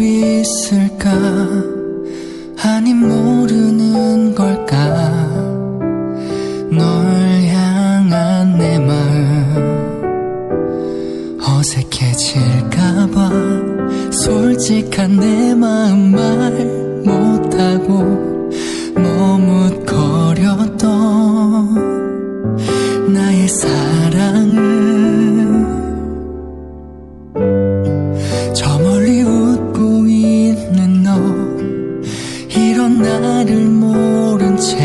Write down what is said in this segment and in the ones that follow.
있을까? 아니 모르는 걸까? 널 향한 내 마음 어색해질까봐 솔직한 내 마음 말 못하고 머뭇 이런 나를 모른 채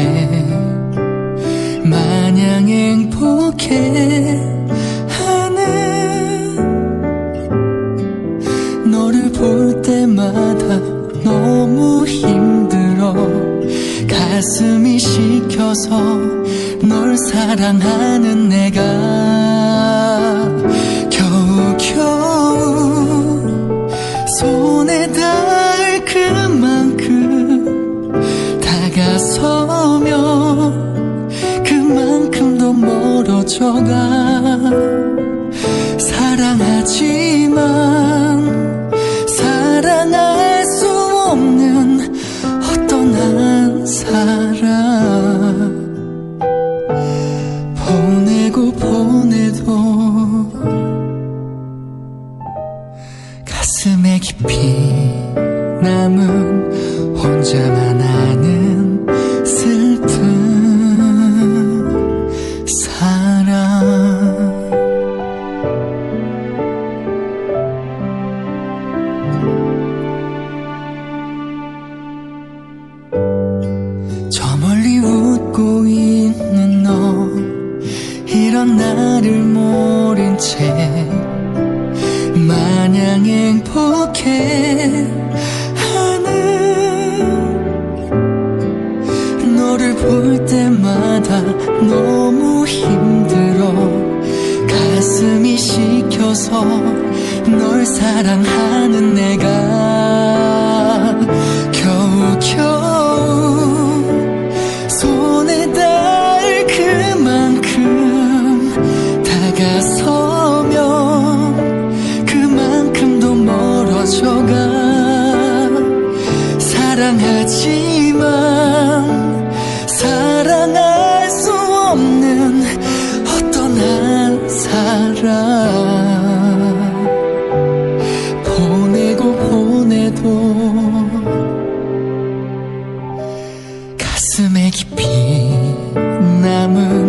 마냥 행복해 하는 너를 볼 때마다 너무 힘들어 가슴이 시켜서 널 사랑하는 내가 겨우겨우 손에 닿 멀어져가 사랑하지만 사랑할 수 없는 어떤 한 사람 보내고 보내도 가슴에 깊이 남은 혼자만 행복해. 하는 너를 볼 때마다 너무 힘들어. 가슴이 시켜서 널 사랑하는 내가 감당할 수 없는 어떤 한 사람. 보내고 보내도 가슴에 깊이 남은